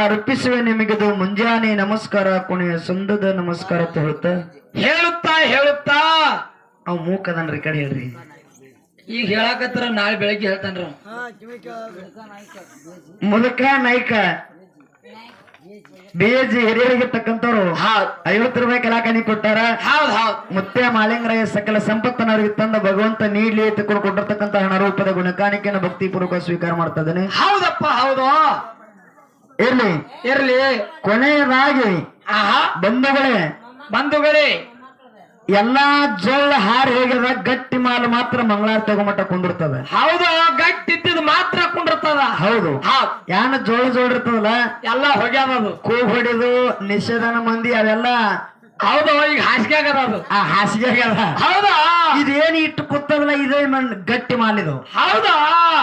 ಅರ್ಪಿಸುವೆ ನಿಮಗಿದು ಮುಂಜಾನೆ ನಮಸ್ಕಾರ ಕೊನೆಯ ಸಂದದ ನಮಸ್ಕಾರ ಅಂತ ಹೇಳ್ತಾ ಹೇಳುತ್ತಾ ಹೇಳುತ್ತಾ? ಅವ್ ಮೂಕದನ್ರಿ ಕಡೆ ಹೇಳ್ರಿ. ಈಗ ಹೇಳಾಕತ್ತಾರ ನಾಳೆ ಬೆಳಗ್ಗೆ ಹೇಳ್ತಾನ್ರ ಮುದಕ ನಾಯ್ಕ ಬಿ ಎಸ್ ಜಿ ಹಿರಿಯರಿಗೆ ತಕ್ಕಂತವ್ರು ಐವತ್ತು ರೂಪಾಯಿ ಕಲಾಕಣಿ ಕೊಟ್ಟಾರ. ಹೌದ್ ಹೌದ್. ಮುತ್ತೆ ಮಾಲಿಂಗರಾಯ ಸಕಲ ಸಂಪತ್ತನವರಿಗೆ ತಂದ ಭಗವಂತ ನೀಡ್ಲಿ ತಕೊಂಡು ಕೊಟ್ಟಿರ್ತಕ್ಕಂತ ಹಣ ರೂಪದ ಗುಣಕಾಣಿಕೆಯನ್ನು ಭಕ್ತಿಪೂರ್ವಕ ಸ್ವೀಕಾರ ಮಾಡ್ತಾ ಇದ್ದಾನೆ. ಹೌದಪ್ಪ ಹೌದು. ಇರ್ಲಿ ಇರ್ಲಿ. ಕೊನೆಯದಾಗಿ ಆಹಾ. ಬಂಧುಗಳೇ ಬಂಧುಗಳೇ. ಎಲ್ಲಾ ಜೊಳ್ಳ ಹಾರಿ ಹೇಗದ ಗಟ್ಟಿ ಮಾಲ್ ಮಾತ್ರ ಮಂಗಳಾರ ತಗೊಂಬಟ್ಟ ಕುಂದಿರ್ತದ. ಹೌದು ಗಟ್ಟಿ ಇದ್ದಿದ್ ಮಾತ್ರ ಕುಂದಿರ್ತದ. ಹೌದು. ಯಾನ ಜೋಳ ಜೋಳ ಇರ್ತದಲ್ಲ ಎಲ್ಲ ಹೋಗ್ಯಾದ ಅದು ಕೂಗ್ ಹೊಡಿದು ನಿಷೇಧನ ಮಂದಿ ಅವೆಲ್ಲ ಹೌದು ಈಗ ಹಾಸಿಗೆ ಆಗದ ಅದು. ಆ ಹಾಸಿಗೆ ಆಗ್ಯದ ಹೌದಾ? ಇದೇನ್ ಇಟ್ಟು ಕೂತದಲ್ಲ ಇದೇ ನನ್ನ ಗಟ್ಟಿ ಮಾಲಿದು ಹೌದಾ?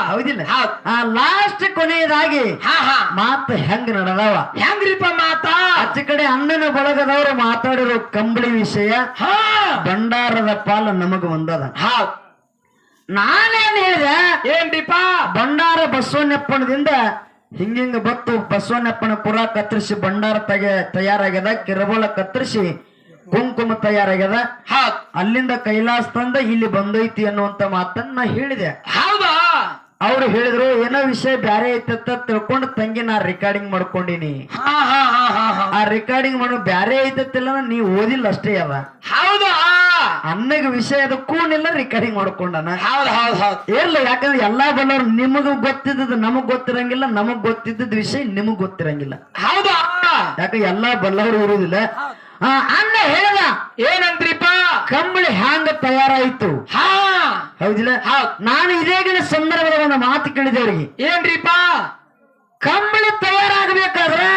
ಹೌದಿಲ್ಲ. ಹೌದ್. ಆ ಲಾಸ್ಟ್ ಕೊನೆಯದಾಗಿ ಹಾ ಹಾ. ಮಾತು ಹೆಂಗ್ ನಡೆದವ? ಹೆಂಗ್ರಿಪ ಮಾತಾ? ಆಚೆ ಕಡೆ ಅಣ್ಣನ ಬಳಗದವರು ಮಾತಾಡಿರೋ ಕಂಬಳಿ ವಿಷಯ ಹಾ. ಭಂಡಾರದ ಪಾಲು ನಮಗ ಒಂದದ. ಹೌದ್ ನಾನೇನ್ ಹೇಳಿದೆ? ಏನ್ರಿಪ ಭಂಡಾರ ಬಸವಣ್ಣಪ್ಪನದಿಂದ ಹಿಂಗಿಂಗ ಬತ್ತು ಬಸವಣ್ಣಪ್ಪನ ಪುರ ಕತ್ತರಿಸಿ ಭಂಡಾರ ತಗೆ ತಯಾರಾಗ್ಯದ ಕಿರಬೋಳ ಕತ್ತರಿಸಿ ಕುಂಕುಮ ತಯಾರಾಗ್ಯದ. ಅಲ್ಲಿಂದ ಕೈಲಾಸ ತಂದ ಇಲ್ಲಿ ಬಂದೈತಿ ಅನ್ನುವಂತ ಮಾತನ್ನ ನಾ ಹೇಳಿದೆ. ಹೌದಾ? ಅವ್ರು ಹೇಳಿದ್ರು ಏನೋ ವಿಷಯ ಬ್ಯಾರೆ ಐತಂತ ತಿಳ್ಕೊಂಡು ತಂಗಿ ನಾ ರೆಕಾರ್ಡಿಂಗ್ ಮಾಡ್ಕೊಂಡಿನಿ. ಹಾ ಹಾ ಹಾ ಹಾ ಹಾ. ಆ ರೆಕಾರ್ಡಿಂಗ್ ಮಾಡೋ ಬ್ಯಾರೆ ಐತತ್ತಿಲ್ಲ ನೀ ಓದಿಲ್ಲ ಅಷ್ಟೇ ಅವ. ಹೌದಾ? ಅನ್ನಗ ವಿಷಯದ ಕೂನಿಲ್ಲ ರಿಕಾರ್ಡಿಂಗ್ ಮಾಡ್ಕೊಂಡನ. ಹೌದು ಹೌದು ಹೌದ್. ಇರ್ಲಿ ಯಾಕಂದ್ರೆ ಎಲ್ಲಾ ಬಲ್ಲವ್ರು ನಿಮಗ ಗೊತ್ತಿದ್ದದ್ದು ನಮಗ್ ಗೊತ್ತಿರಂಗಿಲ್ಲ ನಮಗ್ ಗೊತ್ತಿದ್ದದ ವಿಷಯ ನಿಮಗ್ ಗೊತ್ತಿರಂಗಿಲ್ಲ. ಹೌದಾ ಯಾಕೆ ಎಲ್ಲಾ ಬಲ್ಲವರು ಇರುವುದಿಲ್ಲ ಅನ್ನ ಹೇಳ ಏನಂದ್ರಿಪ್ಪ? ಕಂಬಳಿ ಹ್ಯಾಂಗ ತಯಾರಾಯ್ತು? ಹಾ. ಹೌದಿಲ್ಲ? ಹೌದ್. ನಾನು ಇದೇಗಿನ ಸಂದರ್ಭದ ಒಂದು ಮಾತು ಕೇಳಿದೆ ಅವ್ರಿಗೆ. ಏನ್ರಿಪ್ಪ? ಕಂಬಳಿ ತಯಾರಾಗಬೇಕಾದ್ರೆ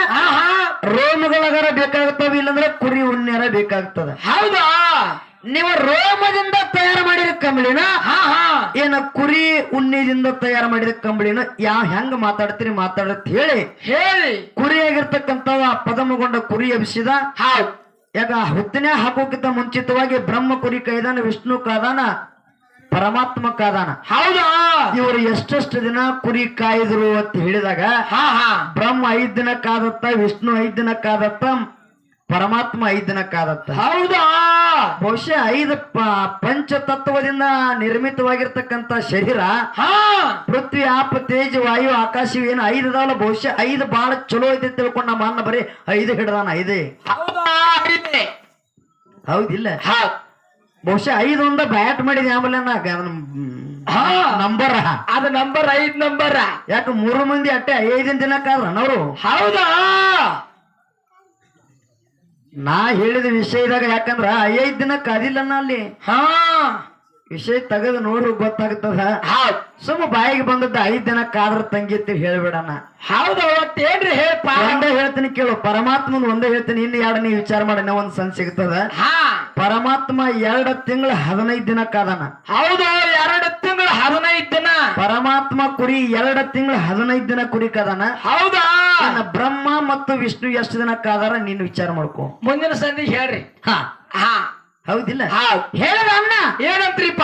ರೋಮಗಳಗರ ಬೇಕಾಗ್ತವ ಇಲ್ಲಂದ್ರೆ ಕುರಿ ಉಣ್ಣೆರ ಬೇಕಾಗ್ತದ. ಹೌದಾ? ನೀವು ರೋಮದಿಂದ ತಯಾರು ಮಾಡಿದ ಕಂಬಳಿನ ಹಾ ಹಾ. ಏನ ಕುರಿ ಉಣ್ಣಿದಿಂದ ತಯಾರು ಮಾಡಿದ ಕಂಬಳಿನ ಯಾ ಹೆಂಗ ಮಾತಾಡ್ತೀರಿ ಮಾತಾಡತ್ ಹೇಳಿ. ಹೇಳಿ. ಕುರಿಯಾಗಿರ್ತಕ್ಕಂಥವ ಪದಮಗೊಂಡ ಕುರಿ ಎಬ್ಸಿದ ಯಾಕ ಹುತ್ತಿನ ಹಾಕೋಕ್ಕಿಂತ ಮುಂಚಿತವಾಗಿ ಬ್ರಹ್ಮ ಕುರಿ ಕೈದಾನ ವಿಷ್ಣು ಕಾದಾನ ಪರಮಾತ್ಮ ಕಾದಾನ. ಹೌದಾ? ಇವರು ಎಷ್ಟೆಷ್ಟು ದಿನ ಕುರಿ ಕಾಯಿದ್ರು ಅಂತ ಹೇಳಿದಾಗ ಹಾ ಹಾ. ಬ್ರಹ್ಮ ಐದ್ ದಿನ ಕಾದತ್ತ ವಿಷ್ಣು ಐದ್ ದಿನ ಕಾದತ್ತ ಪರಮಾತ್ಮ ಐದ್ ದಿನ ಕಾದತ್ತ. ಹೌದಾ? ಬಹುಶಃ ಐದು ಪಂಚ ಪಂಚತತ್ವದಿಂದ ನಿರ್ಮಿತವಾಗಿರ್ತಕ್ಕಂತ ಶರೀರ. ಪೃಥ್ವಿ ಆಪ ತೇಜ ವಾಯು ಆಕಾಶ ಏನು ಐದು ಅದಾವಲ್ಲ? ಬಹುಶಃ ಐದು ಬಹಳ ಚಲೋ ಐತೆ ತಿಳ್ಕೊಂಡು ನಮ್ಮ ಅನ್ನ ಬರೀ ಐದು ಹಿಡ್ದಾನ ಐದೇ. ಹೌದಿಲ್ಲ. ಹೌದ್ ಬಹುಶಃ ಐದು ಒಂದ ಬ್ಯಾಟ್ ಮಾಡಿದೆ ಆಮೇಲೆ. ನಂಬರ್. ಅದು ನಂಬರ್ ಐದ್ ನಂಬರ್. ಯಾಕೆ ಮೂರು ಮಂದಿ ಅಟ್ಟೆ ಐದಿನ ದಿನಕ್ಕಾದ್ರ ಅವರು? ಹೌದಾ? ನಾ ಹೇಳಿದ ವಿಷಯದಾಗ ಯಾಕಂದ್ರ ಐದ್ ದಿನ ಕದಿಲ್ಲನ ಅಲ್ಲಿ. ಹಾ. ವಿಷಯ ತೆಗೆದು ನೋಡ್ರಿ ಗೊತ್ತಾಗ್ತದ. ಹೌದ್. ಸುಮ್ಮ ಬಾಯಿಗೆ ಬಂದದ್ದು ಐದ್ ದಿನ ಕಾದ್ರ ತಂಗಿತ್ತು ಹೇಳ್ಬಿಡಣ ಹೌದು ಏನ್ರಿ ಹೇಳಪ್ಪ ಒಂದೇ ಹೇಳ್ತೀನಿ ಕೇಳು ಪರಮಾತ್ಮನ ಒಂದೇ ಹೇಳ್ತೀನಿ ಇನ್ನು ಎರಡು ನೀವು ವಿಚಾರ ಮಾಡಿನ ಒಂದ್ ಸನ್ ಸಿಗ್ತದ. ಹಾ. ಪರಮಾತ್ಮ ಎರಡು ತಿಂಗಳ ಹದಿನೈದು ದಿನ ಕಾದನ. ಹೌದು ಎರಡು ತಿಂಗಳ ಹದಿನೈದು ದಿನ. ಪರಮಾತ್ಮ ಕುರಿ ಎರಡು ತಿಂಗಳ ಹದಿನೈದು ದಿನ ಕುರಿ ಕಾದಾನ. ಹೌದಾ? ಇನ್ನ ಬ್ರಹ್ಮ ಮತ್ತು ವಿಷ್ಣು ಎಷ್ಟು ದಿನ ಕಾದಾರ ನೀನು ವಿಚಾರ ಮಾಡ್ಕೋ. ಮುಂದಿನ ಸಂಧಿ ಹೇಳ್ರಿ. ಹಾ. ಹಾ. ಹೌದಿಲ್ಲ? ಹೌದ್. ಹೇಳದ ಅಣ್ಣ. ಏನಂತ್ರಿಪ್ಪ?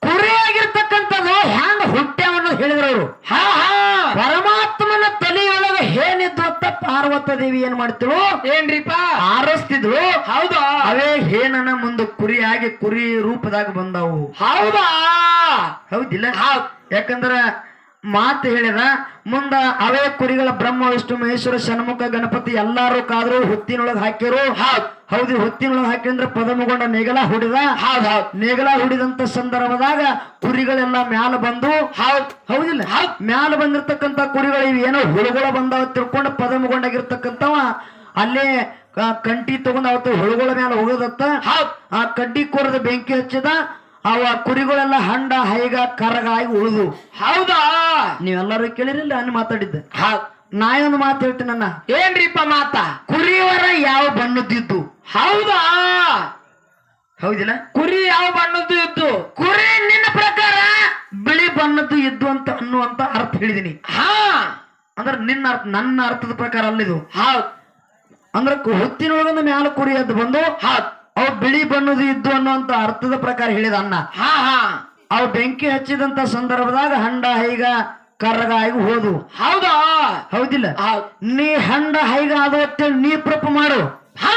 ಕುರಿ ಆಗಿರ್ತಕ್ಕಂಥದ್ದು ಹ್ಯಾಂಗ ಹುಟ್ಟ್ಯಾವನ್ನ ಹೇಳಿದ್ರು ಅವರು. ಹಾ ಹಾ. ಪರಮಾತ್ಮನ ತಲೆಯೊಳಗೆ ಏನಿದ್ದು ಅಂತ ಪಾರ್ವತ ದೇವಿ ಏನ್ ಮಾಡ್ತಿಳು ಏನ್ರಿಪ್ಪ? ಆರಿಸ್ತಿದ್ರು ಹೌದಾ? ಅವೇ ಹೇನನ ಮುಂದೆ ಕುರಿಯಾಗಿ ಕುರಿ ರೂಪದಾಗ ಬಂದವು. ಹೌದಾ? ಹೌದಿಲ್ಲ? ಹೌದ್. ಯಾಕಂದ್ರ ಮಾತು ಹೇಳಿದ ಮುಂದ ಅವೇ ಕುರಿಗಳ ಬ್ರಹ್ಮ ವಿಷ್ಣು ಮಹೇಶ್ವರ ಷಣ್ಮುಖ ಗಣಪತಿ ಎಲ್ಲಾರು ಕಾದ್ರು ಹುತ್ತಿನೊಳಗ್ ಹಾಕಿರು ಹೌದ್. ಹೌದು ಹುತ್ತಿನೊಳಗ್ ಹಾಕಿದ್ರೆ ಪದಮಗೊಂಡ ನೆಗಲ ಹುಡಿದ. ಹೌದ್ ಹೌದ್. ನೆಗಲ ಹುಡಿದಂತ ಸಂದರ್ಭದಾಗ ಕುರಿಗಳೆಲ್ಲ ಮ್ಯಾಲ ಬಂದು. ಹೌದ್. ಹೌದಿಲ್ಲ? ಹೌದ್. ಮ್ಯಾಲ ಬಂದಿರ್ತಕ್ಕಂತ ಕುರಿಗಳು ಇವು ಏನೋ ಹುಳುಗಳ ಬಂದಾವ ತಿಳ್ಕೊಂಡು ಪದಮುಗೊಂಡಾಗಿರ್ತಕ್ಕಂಥವ. ಅಲ್ಲೇ ಕಂಟಿ ತಗೊಂಡ್ ಅವತ್ತು ಹುಳುಗಳ ಮ್ಯಾಲ ಹೋಗೋದತ್ತ. ಹೌದ್. ಆ ಕಡ್ಡಿ ಕೊರದ ಬೆಂಕಿ ಹಚ್ಚಿದ. ಅವ ಕುರಿಗಳೆಲ್ಲ ಹಂಡ ಹೈಗ ಕರಗಾಗಿ ಉಳಿದು. ಹೌದಾ? ನೀವೆಲ್ಲರೂ ಕೇಳಿರಿಲ್ಲ ನಾನು ಮಾತಾಡಿದ್ದೆ. ಹಾ. ನಾ ಒಂದು ಮಾತು ಹೇಳ್ತೀನನ್ನ ಏನ್ರಿಪ್ಪ ಮಾತ? ಕುರಿಯವರ ಯಾವ ಬಣ್ಣದ್ದಿತ್ತು ಹೌದಾ? ಹೌದಿಲ್ಲ? ಕುರಿ ಯಾವ ಬಣ್ಣದ್ದು ಇತ್ತು ಕುರಿ ನಿನ್ನ ಪ್ರಕಾರ ಬಿಳಿ ಬಣ್ಣದ್ದು ಇದ್ದು ಅಂತ ಅನ್ನುವಂತ ಅರ್ಥ ಹೇಳಿದೀನಿ. ಹಾ. ಅಂದ್ರೆ ನಿನ್ನ ಅರ್ಥ ನನ್ನ ಅರ್ಥದ ಪ್ರಕಾರ ಅಲ್ಲಿದು. ಹೌದ್. ಅಂದ್ರೆ ಹುತ್ತಿನೊಳಗಿಂದ ಮ್ಯಾಲ ಕುರಿ ಅದು ಬಂದು ಹೌದ್. ಅವು ಬಿಳಿ ಬಣ್ಣದ ಇದ್ದು ಅನ್ನುವಂತ ಅರ್ಥದ ಪ್ರಕಾರ ಹೇಳಿದ ಅನ್ನ ಹಾ ಹಾ. ಅವು ಬೆಂಕಿ ಹಚ್ಚಿದಂತ ಸಂದರ್ಭದಾಗ ಹಂಡ ಹೈಗ ಕರ್ರಗಾಗಿ ಹೋದು. ಹೌದಾ? ಹೌದಿಲ್ಲ? ಹೌದ್ ನೀ ಹಂಡ ಹೈಗ ಅಂತೇಳಿ ನೀ ಪ್ರಪ ಮಾಡು. ಹಾ.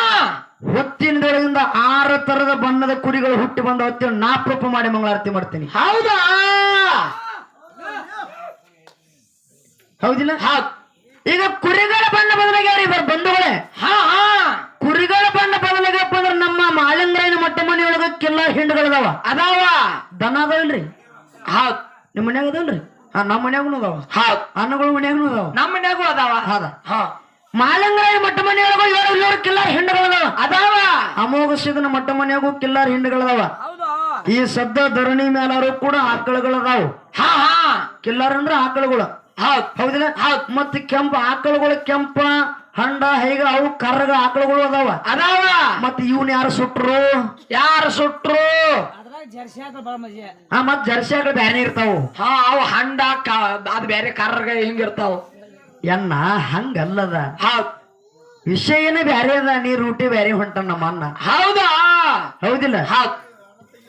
ಹೊತ್ತಿನದೊಳಗಿಂದ ಆರು ತರದ ಬಣ್ಣದ ಕುರಿಗಳು ಹುಟ್ಟಿ ಬಂದ ಹೊತ್ತಿ ನಾ ಪ್ರಪ ಮಾಡಿ ಮಂಗಳಾರತಿ ಮಾಡ್ತೀನಿ. ಹೌದಾ? ಹೌದಿಲ್ಲ? ಹೌದ್ ಈಗ ಕುರಿಗಳ ಬಣ್ಣ ಬದಲಾಗ್ಯಾರ ಇವರು ಬಂಧುಗಳೇ. ಹಾ ಹಾ. ಕುರಿಗಳ ಬಣ್ಣ ಬದಲಾಗಪ್ಪ ಅಂದ್ರೆ ನಮ್ಮ ಮಾಲಿಂಗರಾಯನ ಮೊಟ್ಟ ಮನೆಯೊಳಗ ಕೆಲ್ಲ ಹಿಂಡುಗಳದಾವ. ಅದಾವ. ದನ ಅದಾವಲ್ರಿ? ಹೌದ್. ನಿಮ್ಮ ಮನ್ಯಾಗ ಅದಾವಲ್ರಿ? ಹಾ ನಮ್ಮ ಮನ್ಯಾಗೂ ಅದಾವ. ಹೌದ್. ಅನ್ನಗಳು ಮನ್ಯಾಗೂ ಅದಾವ. ನಮ್ಮ ಮನ್ಯಾಗೂ ಅದಾವ. ಹೌದ. ಹಾ. ಮಾಲಿಂಗರಾಯನ ಮೊಟ್ಟ ಮನೆಯೊಳಗ ಏಳು ಏಳು ಕಿಲ್ಲಾರ್ ಹಿಂಡುಗಳದಾವ. ಅದಾವ. ಅಮೋಘ ಸಿಗನ ಮೊಟ್ಟ ಮನೆಯಾಗೂ ಕಿಲ್ಲಾರ ಹಿಂಡುಗಳದಾವ. ಈ ಸದ್ದ ಧರಣಿ ಮೇಲಾರು ಕೂಡ ಆಕಳುಗಳದಾವ ಹಾ ಹಾ. ಕಿಲ್ಲಾರ ಅಂದ್ರ ಆಕಳುಗಳು. ಹೌದ್. ಹೌದಿಲ್ಲ? ಮತ್ತೆ ಕೆಂಪ ಆಕಳುಗಳು ಕೆಂಪ ಹಂಡ ಹೈಗ ಅವು ಕರ್ರಗ ಆಕಳುಗಳು ಅದಾವ? ಅದಾವ. ಮತ್ ಇವನ್ ಯಾರು ಸುಟ್ರು? ಯಾರು ಸುಟ್ರು? ಆ ಮತ್ ಜರ್ಸಿ ಆಕಳು ಬ್ಯಾರೆ ಇರ್ತಾವ. ಹಾ ಅವು ಹಂಡ ಕ- ಅದ್ ಬೇರೆ ಕರ್ರಗ ಹಿಂಗಿರ್ತಾವ ಎನ್ನ ಹಂಗಲ್ಲದ. ಹೌದ್ ವಿಷಯನೇ ಬ್ಯಾರೆ ಅದ ನೀ ರೂಟಿ ಬ್ಯಾರೆ ಹೊಂಟ ನಮ್ಮ ಅನ್ನ ಹೌದಾ? ಹೌದಿಲ್ಲ? ಹೌದ್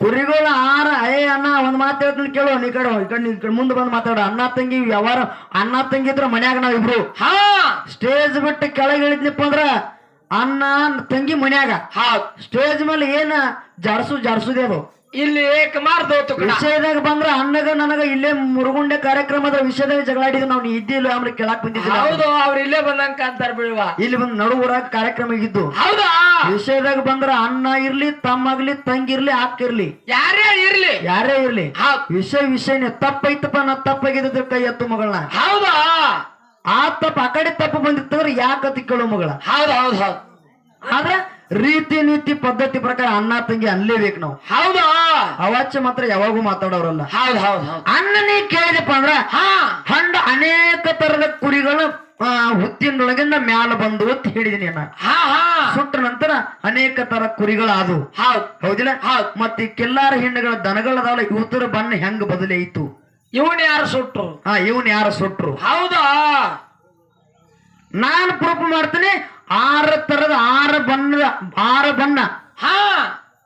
ಕುರಿಗಳ ಆರ ಏ ಅಣ್ಣ ಒಂದ್ ಮಾತು ಹೇಳ್ತೀನಿ ಕೇಳು ನೀ ಕಡೆ ಈ ಕಡೆ ಈ ಕಡೆ ಮುಂದೆ ಬಂದು ಮಾತಾಡ. ಅಣ್ಣ ತಂಗಿ ವ್ಯವಹಾರ ಅಣ್ಣ ತಂಗಿ ಇದ್ರ ಮನ್ಯಾಗ ನಾವ್ ಇಬ್ರು. ಹಾ! ಸ್ಟೇಜ್ ಬಿಟ್ಟು ಕೆಳಗೆ ಇಳಿದ್ನಪ್ಪ ಅಂದ್ರ ಅಣ್ಣ ತಂಗಿ ಮನ್ಯಾಗ. ಹಾ ಸ್ಟೇಜ್ ಮೇಲೆ ಏನ ಜಾಡ್ಸು ಜಾಡ್ಸುದೇ ಅದು. ಇಲ್ಲಿ ಏಕಮಾರ್ ದೋತು ವಿಷಯದಾಗ ಬಂದ್ರ ಅನ್ನಗ ನನಗ ಇಲ್ಲೇ ಮುರುಗುಂಡೆ ಕಾರ್ಯಕ್ರಮದ ವಿಷಯದಾಗ ಜಗಳಾಡಿದ್ವಿ ನಾವು ಇದ್ದಿಲ್ಲ ಆಮೇಲೆ ಕೆಳಕ್ ಬಂದಿದ್ದಿಲ್ಲ. ಹೌದು ಅವ್ರ ಇಲ್ಲೇ ಬಂದಂಗ ಕಾಂತಾರ ಬಿಳುವ ಇಲ್ಲಿ ಬಂದ್ ನಡುವರ ಕಾರ್ಯಕ್ರಮ ಇದ್ದು ಹೌದಾ? ವಿಷಯದಾಗ ಬಂದ್ರ ಅಣ್ಣ ಇರ್ಲಿ ತಮ್ಮಾಗ್ಲಿ ತಂಗಿರ್ಲಿ ಆಕಿರ್ಲಿ ಇರ್ಲಿ. ಯಾರೇ ಇರ್ಲಿ. ಯಾರೇ ಇರ್ಲಿ. ವಿಷಯ ವಿಷಯನೇ ತಪ್ಪೈತಪ್ಪ ನಾ ತಪ್ಪಾಗಿದ್ದ ಕೈ ಎತ್ತು ಮಗಳನ್ನ. ಹೌದಾ? ಆ ತಪ್ಪ ಆ ಕಡೆ ತಪ್ಪು ಬಂದಿತ್ತಂದ್ರೆ ಯಾಕತಿ ಕೇಳು ಮಗಳ. ಹೌದ್ ಹೌದ್ ಹೌದು. ಆದ್ರ ರೀತಿ ನೀತಿ ಪದ್ಧತಿ ಪ್ರಕಾರ ಅಣ್ಣ ತಂಗಿ ಅನ್ಲೇಬೇಕು ನಾವು. ಹೌದಾ? ಅವಾಚ್ಯ ಮಾತ್ರ ಯಾವಾಗೂ ಮಾತಾಡೋರಲ್ಲ. ಹೌದ್ ಹೌದ್ ಹೌದ್. ಅಣ್ಣ ನೀ ಕೇಳಿದಪ್ಪ ಅಂದ್ರ ಹಂಡ ಅನೇಕ ತರದ ಕುರಿಗಳು ಹುತ್ತಿನೊಳಗಿಂದ ಮ್ಯಾಲ ಬಂದು ಅಂತ ಹೇಳಿದೀನಿ ಹಾ ಹಾ. ಸುಟ್ಟ ನಂತರ ಅನೇಕ ತರ ಕುರಿಗಳಾದು ಹೌದ್. ಹೌದಿಲ್ಲ? ಹೌದ್. ಮತ್ತೆ ಕೆಲ್ಲಾರ ಹೆಣ್ಣುಗಳ ದನಗಳದಾವಲ್ಲ ಇವತ್ತರ ಬಣ್ಣ ಹೆಂಗ್ ಬದಲಾಯಿತು? ಇವನ್ ಯಾರು ಸುಟ್ರು? ಹಾ ಇವನ್ ಯಾರ ಸುಟ್ರು? ಹೌದಾ? ನಾನು ಪ್ರೂಫ್ ಮಾಡ್ತೀನಿ ಆರ ತರದ ಆರ ಬಣ್ಣದ ಆರ ಬಣ್ಣ. ಹಾ.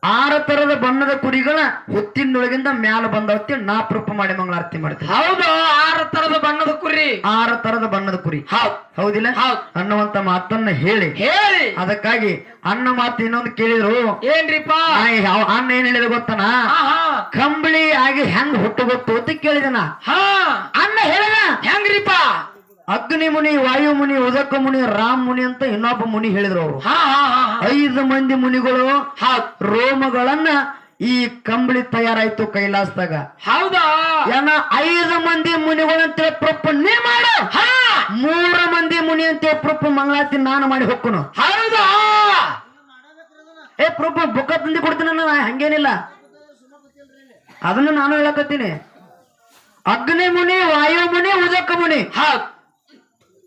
ಆರು ತರದ ಬಣ್ಣದ ಕುರಿಗಳ ಹುತ್ತಿನೊಳಗಿಂದ ಮ್ಯಾಲ ಬಂದವತ್ತಿ ನಾ ಪ್ರೂಪ್ ಮಾಡಿ ಮಂಗಳಾರತಿ ಮಾಡ್ತೀನಿ. ಹೌದು ಆರ ತರದ ಬಣ್ಣದ ಕುರಿ. ಆರು ತರದ ಬಣ್ಣದ ಕುರಿ. ಹೌದ್. ಹೌದಿಲ್ಲ? ಹೌದ್. ಅನ್ನುವಂತ ಮಾತನ್ನ ಹೇಳಿ. ಹೇಳಿ. ಅದಕ್ಕಾಗಿ ಅನ್ನ ಮಾತು ಇನ್ನೊಂದು ಕೇಳಿದ್ರು. ಏನ್ರಿಪ್ಪ? ಅನ್ನ ಏನ್ ಹೇಳಿದ ಗೊತ್ತನ? ಕಂಬಳಿ ಆಗಿ ಹೆಂಗ್ ಹುಟ್ಟು ಗೊತ್ತು ಅಂತ ಕೇಳಿದನ ಹಾ. ಅನ್ನ ಹೇಳಿದ ಹೆಂಗ್ರಿಪ್ಪ? ಅಗ್ನಿ ಮುನಿ ವಾಯು ಮುನಿ ಉದಕ ಮುನಿ ರಾಮ್ ಮುನಿ ಅಂತ ಇನ್ನೊಬ್ಬ ಮುನಿ ಹೇಳಿದ್ರು ಅವರು. ಐದು ಮಂದಿ ಮುನಿಗಳು ರೋಮಗಳನ್ನ ಈ ಕಂಬಳಿ ತಯಾರಾಯ್ತು ಕೈಲಾಸದಾಗ. ಹೌದಾ? ಏನ ಐದು ಮಂದಿ ಮುನಿಗಳಂತ ಪ್ರಪ್ಪ ನೀ ಮಾಡ. ಹಾ. ಮೂರು ಮಂದಿ ಮುನಿ ಅಂತ ಪ್ರೊಪ್ಪ ಮಂಗಳಾತಿ ನಾನು ಮಾಡಿ ಹೊಕ್ಕನು. ಹೌದಾ? ಏ ಪ್ರೊಪ್ಪ ಬುಕ್ಕ ತಂದಿ ಕೊಡ್ತೀನಿ ನಾನು ಹಂಗೇನಿಲ್ಲ. ಅದನ್ನ ನಾನು ಹೇಳಕತ್ತೀನಿ. ಅಗ್ನಿ ಮುನಿ ವಾಯು ಮುನಿ ಉದಕ ಮುನಿ. ಹೌದ್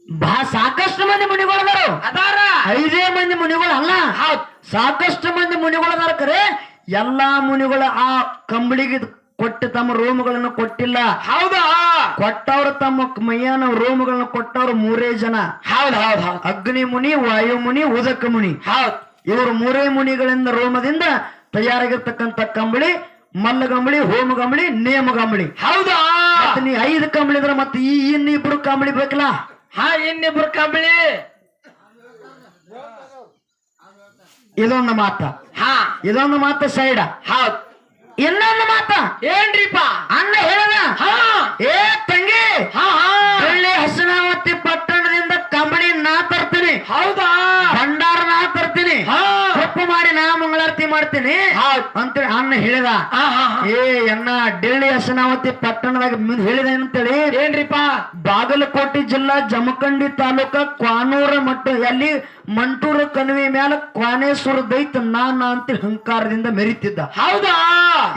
ಬಾ ಸಾಕಷ್ಟು ಮಂದಿ ಮುನಿಗಳದಾರು ಅದಾರ. ಐದೇ ಮಂದಿ ಮುನಿಗಳು ಅಲ್ಲ ಹೌದ್. ಸಾಕಷ್ಟು ಮಂದಿ ಮುನಿಗಳದಾರ ಕರೆ. ಎಲ್ಲಾ ಮುನಿಗಳು ಆ ಕಂಬಳಿಗೆ ಕೊಟ್ಟು ತಮ್ಮ ರೂಮ್ಗಳನ್ನು ಕೊಟ್ಟಿಲ್ಲ. ಹೌದಾ? ಕೊಟ್ಟವ್ರು ತಮ್ಮ ಮೈಯಾನ ರೂಮ್ಗಳನ್ನು ಕೊಟ್ಟವ್ರು ಮೂರೇ ಜನ. ಹೌದ್ ಹೌದ್ ಹೌದ್. ಅಗ್ನಿ ಮುನಿ ವಾಯು ಮುನಿ ಉದಕ ಮುನಿ. ಹೌದ್. ಇವರು ಮೂರೇ ಮುನಿಗಳಿಂದ ರೋಮದಿಂದ ತಯಾರಾಗಿರ್ತಕ್ಕಂಥ ಕಂಬಳಿ ಮಲ್ಲಗಂಬಳಿ ಹೋಮಗಂಬಳಿ ನೇಮಗಂಬಳಿ ಹೌದಾ? ನೀ ಐದು ಕಂಬಳಿ ಇದ್ರ ಮತ್ತೆ ಈ ಇನ್ನಿಬ್ರು ಕಂಬಳಿ ಬೇಕಲ್ಲ? ಹಾ ಇನ್ನಿಬ್ರು ಕಂಬಳಿ. ಇದೊಂದು ಮಾತ. ಹಾ. ಇದೊಂದು ಮಾತ ಸೈಡ. ಹೌದ್. ಇನ್ನೊಂದು ಮಾತ. ಏನ್ರಿಪ್ಪ? ಅಣ್ಣ ಹೇಳಿದ. ಏ ಎನ್ನ ಡೆಲ್ಲಿ ಹಸನಾವತಿ ಪಟ್ಟಣದಾಗ ಹೇಳಿದ ಅಂತೇಳಿ ಏನ್ರಿಪ? ಬಾಗಲಕೋಟೆ ಜಿಲ್ಲಾ ಜಮಖಂಡಿ ತಾಲೂಕ ಕ್ವಾನೂರ ಮಟ್ಟ. ಅಲ್ಲಿ ಮಂಟೂರು ಕಣಿವೆ ಮ್ಯಾಲ ಕ್ವಾನೇಶ್ವರ ದೈತ ನಾನ ಅಂತ ಹಂಕಾರದಿಂದ ಮೆರಿತಿದ್ದ. ಹೌದಾ?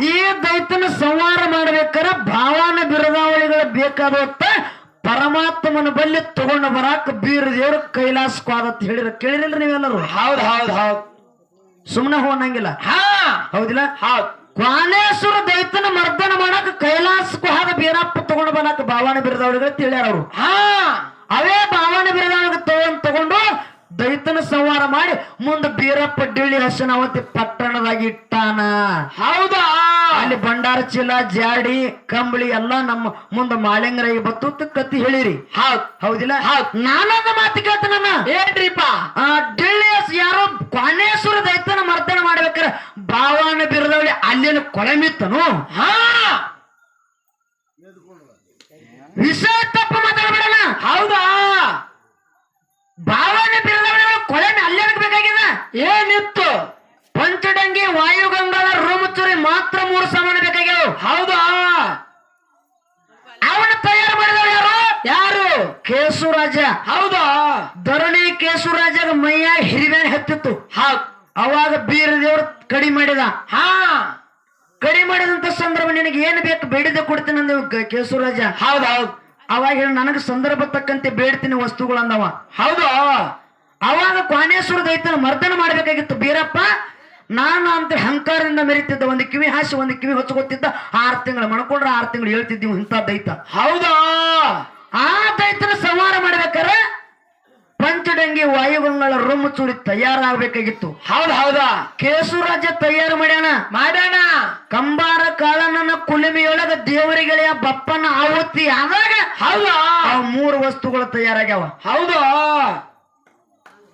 ಈ ದೈತನ ಸಂಹಾರ ಮಾಡ್ಬೇಕಾದ್ರೆ ಭಾವನ ಬಿರುದಾವಳಿಗಳು ಬೇಕಾದ ಪರಮಾತ್ಮನ ಬಲ್ಲಿ ತಗೊಂಡು ಬರಾಕ ಬೀರ ಕೈಲಾಸ ಕ್ವಾದ ಅಂತ ಹೇಳಿರ. ಕೇಳಿರಲ್ರಿ ನೀವೆಲ್ಲರೂ? ಹೌದ್ ಹೌದ್ ಹೌದ್. ಸುಮ್ಮನೆ ಹೋಗಂಗಿಲ್ಲ ಹಾ. ಹೌದಿಲ್ಲ? ಹೌದ್. ಕ್ವಾನೇಶ್ವರ ದೈತನ ಮರ್ದನ ಮಾಡಕ್ ಕೈಲಾಸ ಹಾಗ ಬೀರಪ್ಪ ತಗೊಂಡು ಬನ್ನಕ್ ಬಾವಣ ಬಿರದವಳಿಗಳು ತಿಳಿಯಾರ ಅವರು. ಹಾ. ಅವೇ ಬಾವಣ ಬಿರುದಾವಳಿಗೆ ತಗೊಂಡ್ ತಗೊಂಡು ದೈತನ ಸಂಹಾರ ಮಾಡಿ ಮುಂದೆ ಬೀರಪ್ಪ ಡಿಳ್ಳಿ ಹಸನಾವತಿ ಪಟ್ಟಣದಾಗ ಇಟ್ಟಾನ. ಹೌದಾ? ಅಲ್ಲಿ ಭಂಡಾರ ಚೀಲ ಜಾಡಿ ಕಂಬಳಿ ಎಲ್ಲ ನಮ್ಮ ಮುಂದ ಮಾಳಿಂಗರಾಗಿ ಬತ್ತು ಕತ್ತಿ ಹೇಳಿರಿ. ಹೌದ್. ಹೌದಿಲ್ಲ? ಹೌದ್. ನಾನೊಂದು ಮಾತು ಕೇಳ್ತಾನ ಏನ್ರಿಪ್ಪ ಡಿಳ್ಳಿಯಸ್ ಯಾರೋ ಕೊನೇಶ್ವರ ದೈತನ ಮರ್ದನ ಮಾಡ್ಬೇಕಾರ ಭಾವನ ಬಿರದವಳಿ ಅಲ್ಲಿನ ಕೊಳೆಮಿತ್ತನು. ಹಾ. ವಿಷಯ ತಪ್ಪ ಮಾತಾಡಬೇಡಣ ಹೌದಾ? ಭಾವನೆ ಬಿರದವಳಿ ಕೊಳೆ ಅಲ್ಲಿ ಬೇಕಾಗಿದೆ ಏನಿತ್ತು? ಪಂಚಡಂಗಿ ವಾಯುಗ ಮಾತ್ರ ಮೂರು ಸಾಮಾನು ಬೇಕಾಗ್ಯಾವ ಹೌದಾ? ಅವನ ತಯಾರು ಮಾಡಿದವರು ಯಾರು? ಯಾರು? ಕೇಸುರಾಜ. ಹೌದಾ? ಧರಣಿ ಕೇಸುರಾಜಗ ಮೈಯಾಗ ಹಿರಿಬೇನೆ ಹತ್ತಿತ್ತು. ಹೌದು ಅವಾಗ ಬೀರ ದೇವರು ಕಡಿಮೆ ಮಾಡಿದ. ಹಾ. ಕಡಿ ಮಾಡಿದಂತ ಸಂದರ್ಭ ನಿನಗೆ ಏನು ಬೇಕು ಬೇಡಿದ ಕೊಡ್ತೀನಿ ಅಂದ ಕೇಸು ರಾಜ ಹೌದು ಹೌದ್. ಅವಾಗ ನನಗೆ ಸಂದರ್ಭ ತಕ್ಕಂತೆ ಬೇಡ್ತೀನಿ ವಸ್ತುಗಳು ಅಂದವ ಹೌದಾ? ಅವಾಗ ಕ್ವಾನೇಶ್ವರ ದೈತನ ಮರ್ದನ ಮಾಡಬೇಕಾಗಿತ್ತು ಬೀರಪ್ಪ. ನಾನು ಅಂತ ಹಂಕಾರದಿಂದ ಮೆರಿತಿದ್ದ ಒಂದು ಕಿವಿ ಹಾಸಿ ಒಂದು ಕಿವಿ ಹೊಚ್ಕೊತಿದ್ದ ಆರು ತಿಂಗಳು ಮಣ್ಕೊಂಡ್ರೆ ಆರು ತಿಂಗಳು ಹೇಳ್ತಿದ್ದೀವಿ ಇಂಥ ದೈತ. ಹೌದಾ? ಆ ದೈತನ ಸಂಹಾರ ಮಾಡ್ಬೇಕಾರೆ ಪಂಚಡಂಗಿ ವಾಯುಗಂಗಳ ರೂಮ್ ಚೂರಿ ತಯಾರಾಗಬೇಕಾಗಿತ್ತು. ಹೌದ್ ಹೌದಾ? ರಾಜ್ಯ ತಯಾರು ಮಾಡ್ಯಾಣ ಮಾಡ್ಯಾಣ ಕಂಬಾರ ಕಾಳನನ್ನ ಕುಲಿಮೆಯೊಳಗ ದೇವರಿಗೆಳೆಯ ಬಪ್ಪನ ಆವೃತ್ತಿ ಆದಾಗ ಹೌದಾ? ಆ ಮೂರು ವಸ್ತುಗಳು ತಯಾರಾಗ್ಯಾವ. ಹೌದಾ?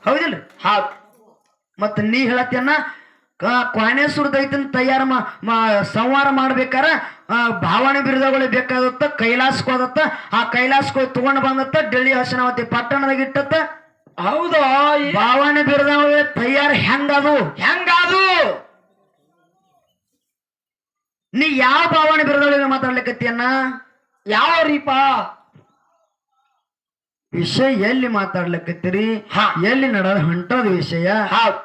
ಹೌದಿಲ್ರಿ? ಹೌದ್. ಮತ್ತ ನೀ ಹೇಳತ್ತೇನ ಕ್ವಾನೇಶ್ವರ ದೈತನ ತಯಾರು ಮಾ ಸಂಹಾರ ಮಾಡ್ಬೇಕಾರ ಭಾವನೆ ಬಿರುದಗಳು ಬೇಕಾದತ್ತ ಕೈಲಾಸಕ್ಕೆ ಹೋದತ್ತ ಆ ಕೈಲಾಸಕ್ಕೆ ಹೋಗಿ ತಗೊಂಡ್ ಬಂದತ್ತ ಡೆಲ್ಲಿ ಹಸನಾವತಿ ಪಟ್ಟಣದಾಗ ಇಟ್ಟತ್ತ. ಹೌದು? ಭಾವನೆ ಬಿರುದಗಳು ತಯಾರು ಹೆಂಗದು? ಹೆಂಗದು? ನೀ ಯಾವ ಭಾವನೆ ಬಿರುದವಳಿಗೆ ಮಾತಾಡ್ಲಿಕ್ಕತ್ತಿಯನ್ನ ಯಾವ ರೀಪ ವಿಷಯ ಎಲ್ಲಿ ಮಾತಾಡ್ಲಿಕತ್ತೀರಿ? ಹಾ. ಎಲ್ಲಿ ನಡ ಹೊಂಟದ ವಿಷಯ? ಹೌದ್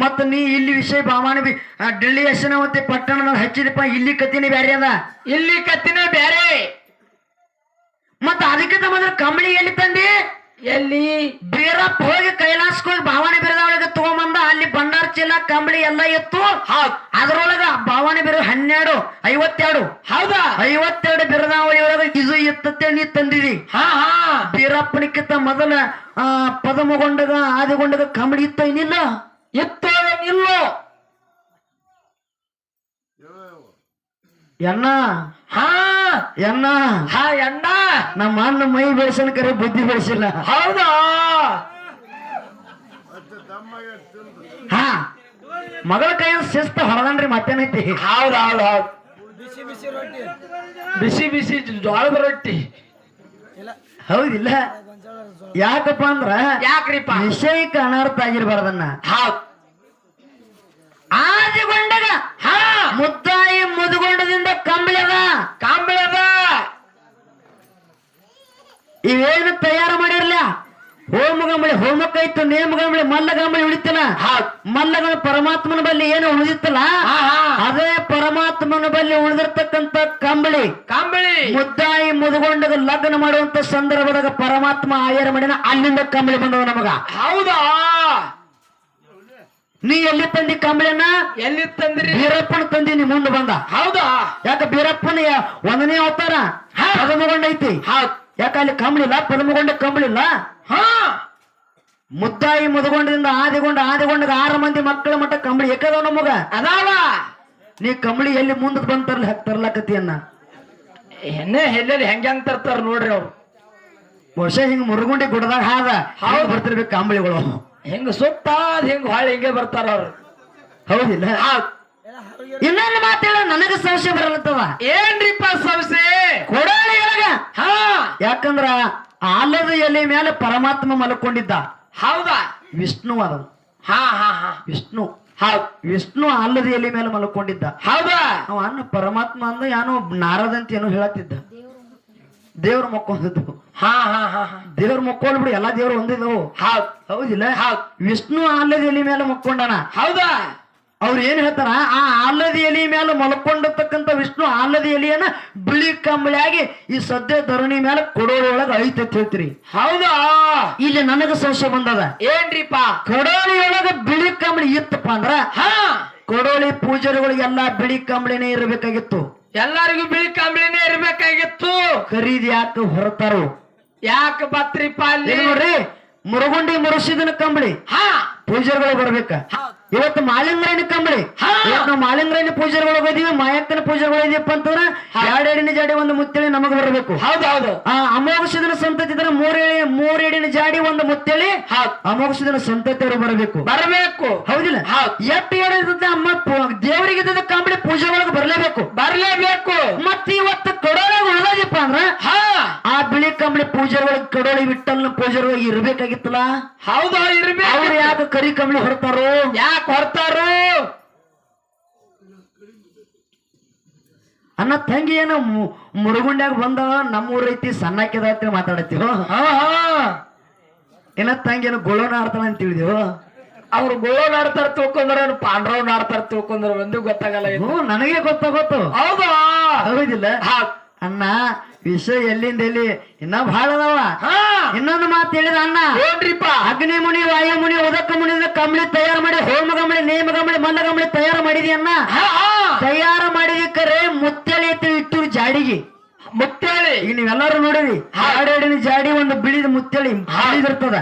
ಮತ್ತ ನೀ ಇಲ್ಲಿ ವಿಷಯ ಭಾವನೆ ಬಿ ಡೆಲ್ಲಿ ಪಟ್ಟಣ ಪಟ್ಟಣದಾಗ ಹಚ್ಚಿದಪ್ಪ ಇಲ್ಲಿ ಕತ್ತಿನೇ ಬ್ಯಾರೆ ಅದ. ಇಲ್ಲಿ ಕತ್ತಿನೇ ಬ್ಯಾರೆ. ಮತ್ತ ಅದಕ್ಕೆ ಮೊದಲು ಕಂಬಳಿ ಎಲ್ಲಿ ತಂದಿ? ಎಲ್ಲಿ? ಬೀರಪ್ಪ ಹೋಗಿ ಕೈಲಾಸಕ್ಕೆ ಹೋಗಿ ಭಾವನೆ ಬಿರುದೊಳಗೆ ತಗೊಂಬಂದ ಅಲ್ಲಿ ಭಂಡಾರ ಚೀಲ ಕಂಬಳಿ ಎಲ್ಲ ಇತ್ತು ಹೌದ್. ಅದ್ರೊಳಗ ಭಾವನೆ ಬಿರು ಹನ್ನೆರಡು ಐವತ್ತೆರಡು. ಹೌದಾ? ಐವತ್ತೆರಡು ಬಿರದಾವಳಿ ಒಳಗ ಇದು ಇತ್ತತ್ತೆ ನೀ ತಂದಿದಿ. ಹಾ ಹಾ. ಬೀರಪ್ಪನಿಕ್ಕಿಂತ ಮೊದಲ ಆ ಪದಮಗೊಂಡಗ ಆದಿಗೊಂಡಗ ಕಂಬಳಿ ಇತ್ತ ಏನಿಲ್ಲ? ಇತ್ತು ನಿಲ್ಲು. ಎನ್ನ? ಹಾ. ಎನ್ನ? ಹಾ ಎಣ್ಣ ನಮ್ಮ ಅಣ್ಣ ಮೈ ಬೆಳೆಸನ್ ಕರೆ ಬುದ್ಧಿ ಬೆಳೆಸಿಲ್ಲ. ಹೌದಾ? ಹಾ. ಮಗಳ ಕೈ ಶಿಸ್ತು ಹೊರದನ್ರಿ ಮತ್ತೇನೈತಿ? ಹೌದ್ ಹೌದ್ ಹೌದ್. ಬಿಸಿ ಬಿಸಿ ಜೋಳದ ರೊಟ್ಟಿ. ಹೌದಿಲ್ಲ. ಯಾಕಪ್ಪ ಅಂದ್ರ ಯಾಕ್ರಿಪ್ಪ? ವಿಷಯಕ್ಕೆ ಅನರ್ಥ ಆಗಿರ್ಬಾರ್ದನ್ನ. ಹೌದ್. ಆದಿಗೊಂಡಗ ಹಾ. ಮುದ್ದಾಯಿ ಮುದುಗೊಂಡದಿಂದ ಕಂಬಳದ. ಕಂಬಳದ. ಇವೇನು ತಯಾರು ಮಾಡಿರ್ಲ? ಹೋಮ ಗಂಬಳಿ ಹೋಮಕ್ಕೈತು ನೇಮ ಗಂಬಳಿ ಮಲ್ಲ ಗಂಬಳಿ ಉಳಿತಲ್ಲ ಮಲ್ಲಗಳ ಪರಮಾತ್ಮನ ಬಲ್ಲಿ ಏನು ಉಳಿದಿತ್ತಲ್ಲ? ಹಾ ಹಾ. ಅದೇ ಪರಮಾತ್ಮನ ಬಲ್ಲಿ ಉಳಿದಿರ್ತಕ್ಕಂತ ಕಂಬಳಿ. ಕಂಬಳಿ. ಮುದ್ದಾಯಿ ಮುದುಗೊಂಡದ ಲಗ್ನ ಮಾಡುವಂತ ಸಂದರ್ಭದಾಗ ಪರಮಾತ್ಮ ಆಯರ ಮಾಡಿನ ಅಲ್ಲಿಂದ ಕಂಬಳಿ ಬಂದವ ನಮಗ. ಹೌದಾ? ನೀ ಎಲ್ಲಿ ತಂದಿ ಕಂಬಳಿಯನ್ನ? ಎಲ್ಲಿ ತಂದ್ರಿ? ಬೀರಪ್ಪನ ತಂದಿ ನೀ ಮುಂದೆ ಬಂದ. ಹೌದಾ? ಯಾಕ ಬೀರಪ್ಪನ ಒಂದನೇ ಅವತಾರ? ಹಾ. ಪದಮಗೊಂಡ ಐತಿ. ಹೌದ್ ಯಾಕ ಅಲ್ಲಿ ಕಂಬಳಿಲ್ಲ ಪದಮಗೊಂಡ ಕಂಬಳಿಲ್ಲ ಹಾ. ಮುದ್ದಾಯಿ ಮುದುಗೊಂಡದಿಂದ ಆದಿಗೊಂಡ ಆದಿಗೊಂಡ ಆರು ಮಂದಿ ಮಕ್ಕಳ ಮಟ್ಟ ಕಂಬಳಿ ಎಕ್ಕದ ನಮಗ. ಅದಾವ. ನೀ ಕಂಬಳಿ ಎಲ್ಲಿ ಮುಂದಕ್ ಬಂದ್ ತರ್ಲಿ ತರ್ಲಾಕತಿಯನ್ನ ಹೆಣ್ಣೆ ಎಲ್ಲೆಲ್ಲಿ ಹೆಂಗ್ ಹೆಂಗ್ ತರ್ತಾರ ನೋಡ್ರಿ ಅವ್ರು. ಬಹುಶಃ ಹಿಂಗ್ ಮುರುಗುಂಡಿ ಗುಡದಾಗ ಹಾದ ಹಾವು ಬರ್ತಿರ್ಬೇಕು ಕಂಬಳಿಗಳು. ಹೆಂಗ್ ಸುತ್ತ ಹೆಂಗ್ ಹೊಳ್ಳಿ ಹಿಂಗೆ ಬರ್ತಾರ ಅವ್ರು. ಹೌದಿಲ್ಲ? ಹೌದ್. ಇನ್ನೊಂದು ಮಾತೇಳ ನನಗ ಸಮಸ್ಯೆ ಬರಲತ್ತವ. ಏನ್ರಿಪ್ಪ ಸಮಸ್ಯೆ ಕೊಡೋಣ ಹಾ. ಯಾಕಂದ್ರ ಆಲದ ಎಲೆ ಮೇಲೆ ಪರಮಾತ್ಮ ಮಲ್ಕೊಂಡಿದ್ದ. ಹೌದಾ? ವಿಷ್ಣು ಅದ ಹಾ ಹಾ ಹಾ. ವಿಷ್ಣು. ಹೌದ್. ವಿಷ್ಣು ಅಲ್ಲದ ಎಲೆ ಮೇಲೆ ಮಲ್ಕೊಂಡಿದ್ದ. ಹೌದಾ? ಅವ ಅನ್ನ ಪರಮಾತ್ಮ ಅಂದ ಏನೋ ನಾರದಂತ ಏನೋ ಹೇಳತ್ತಿದ್ದ. ದೇವ್ರ ಮಕ್ಕೊಂದದ್ದು. ಹಾ ಹಾ ಹಾ ಹಾ. ದೇವ್ರ ಮಕ್ಕೊಂಡ್ ಬಿಡು ಎಲ್ಲಾ ದೇವ್ರು ಒಂದಿದ್ದವು ಹೌದ್. ಹೌದಿಲ್ಲ? ಹೌದ್. ವಿಷ್ಣು ಆಲದ ಎಲೆ ಮೇಲೆ ಮಕ್ಕೊಂಡನ. ಹೌದಾ? ಅವ್ರು ಏನ್ ಹೇಳ್ತಾರ? ಆ ಆಲದ ಎಲಿ ಮೇಲೆ ಮಲ್ಕೊಂಡಿರ್ತಕ್ಕಂಥ ವಿಷ್ಣು ಆಲದ ಎಲಿಯನ್ನ ಬಿಳಿ ಕಂಬಳಿಯಾಗಿ ಈ ಸದ್ಯ ಧರಣಿ ಮೇಲೆ ಕೊಡೋಳೊಳಗ ಐತೆ ಅಂತ ಹೇಳ್ತೀರಿ. ಹೌದಾ? ಇಲ್ಲಿ ನನಗ ಸಂಶಯ ಬಂದದ. ಏನ್ರಿಪ್ಪ ಕೊಡೋಳಿಯೊಳಗ ಬಿಳಿ ಕಂಬಳಿ ಇತ್ತಪ್ಪ ಅಂದ್ರ ಹಾ! ಕೊಡೋಳಿ ಪೂಜಾರಿಗಳಿಗೆಲ್ಲ ಬಿಳಿ ಕಂಬಳಿನೇ ಇರಬೇಕಾಗಿತ್ತು. ಎಲ್ಲರಿಗೂ ಬಿಳಿ ಕಂಬಳಿನೇ ಇರಬೇಕಾಗಿತ್ತು. ಖರೀದಿ ಯಾಕೆ ಹೊರತಾರು ಯಾಕೆ ಬತ್ರಿಪ್ಪ ಅಲ್ಲಿ? ನೋಡ್ರಿ ಮುರುಗುಂಡಿ ಮುರುಸಿದನ ಕಂಬಳಿ. ಹಾ. ಪೂಜಾರಿಗಳು ಬರ್ಬೇಕ. ಇವತ್ತು ಮಾಲಿಂಗ್ರೈನ ಕಂಬಳಿ. ಹಾ. ಇವತ್ತು ನಾವು ಮಾಲಿಂಗರಾಯನ ಪೂಜಾರಿಗಳು ಹೋಗಿದೀವಿ ಮಾಯಕ್ಕನ ಪೂಜಾರಿಗಳು ಇದೀವಪ್ಪ ಅಂತಂದ್ರ ಎರಡೆಡಿನ ಜಾಡಿ ಒಂದು ಮುತ್ತಳಿ ನಮಗ್ ಬರಬೇಕು. ಹೌದೌದು ಆ ಅಮೋಘಸಿದನ ಸಂತತಿ ಇದ್ರೆ ಮೂರ್ ಮೂರೆಡಿನ ಜಾಡಿ ಒಂದು ಮುತ್ತಳಿ ಹಾ ಅಮೋಘಸಿದನ ಸಂತತಿಯವರು ಬರಬೇಕು. ಬರಬೇಕು. ಹೌದಿಲ್ಲ? ಎಟ್ಟು ಹೇಳಿದ ಅಮ್ಮ ದೇವರಿಗೆ ಇದ್ದ ಕಂಬಳಿ ಪೂಜೆ ಒಳಗೆ ಬರಲೇಬೇಕು. ಬರ್ಲೇಬೇಕು. ಮತ್ತ ಇವತ್ತು ಕೊಡೋದಾಗ ಉಳಿದಿಪ್ಪ ಅಂದ್ರ ಹಾ. ಆ ಕಂಬಳಿ ಪೂಜೆ ಒಳಗೆ ಕಡೋಳಿ ವಿಠಲ್ನ ಪೂಜೆ ಒಳಗೆ ಇರ್ಬೇಕಾಗಿತ್ತಲ್ಲ? ಹೌದು ಅವ್ರು ಇರ್ಬೇಕು ಯಾಕೆ ಕರಿ ಕಂಬಳಿ ಹೊರತಾರೋ ಯಾಕೆ ಹೊರತಾರೋ ಅನ್ನ ತಂಗಿ ಏನ ಮುರುಗುಂಡ್ಯಾಗ ಬಂದ ನಮ್ಮೂರ ಐತಿ ಸಣ್ಣಕ್ಕಿದ ಅಂತ ಮಾತಾಡತ್ತೀವ ಹಾ ಹಾ. ಏನ ತಂಗಿ ಏನು ಗುಳೋನ ಆಡ್ತಾಳ ಅಂತ ತಿಳಿದೆವು ಅವ್ರು ಗೋಳ ಆಡ್ತಾರ ತಿಳ್ಕೊಂಡ್ರ ಪಾಂಡ್ರವನ್ ಆಡ್ತಾರ ತಿಳ್ಕೊಂಡ್ರ ಒಂದು ಗೊತ್ತಾಗಲ್ಲ ಹ್ಞೂ ನನಗೆ ಗೊತ್ತಾಗೋತು ಹೌದಾ? ಹೌದಿಲ್ಲ. ಹೌದ್. ಅಣ್ಣ ವಿಷಯ ಎಲ್ಲಿಂದ ಎಲ್ಲಿ ಇನ್ನ ಬಹಳ ಅದಾವ. ಇನ್ನೊಂದು ಮಾತು ಹೇಳಿದ ಅಣ್ಣ. ನೋಡ್ರಿಪ್ಪ ಅಗ್ನಿ ಮುನಿ ವಾಯು ಮುನಿ ಉದಕ ಮುನಿ ಕಂಬಳಿ ತಯಾರು ಮಾಡಿ ಹೋಮ ಕಂಬಳಿ ನೇಮ ಕಂಬಳಿ ಮಲ್ಲ ಕಂಬಳಿ ತಯಾರು ಮಾಡಿದಿ ಅಣ್ಣ. ಹಾ ಹಾ. ತಯಾರು ಮಾಡಿದಿ ಕರೆ ಮುತ್ತಳಿ ಐತಿ ಇಟ್ಟು ಜಾಡಿಗೆ. ಮುತ್ತೇಳಿ ಈಗ ನೀವೆಲ್ಲರೂ ನೋಡಿರಿ ಹಾಡಿನ ಜಾಡಿ ಒಂದು ಬಿಳಿದ ಮುತ್ತಳಿ ಹಾಡಿದಿರ್ತದ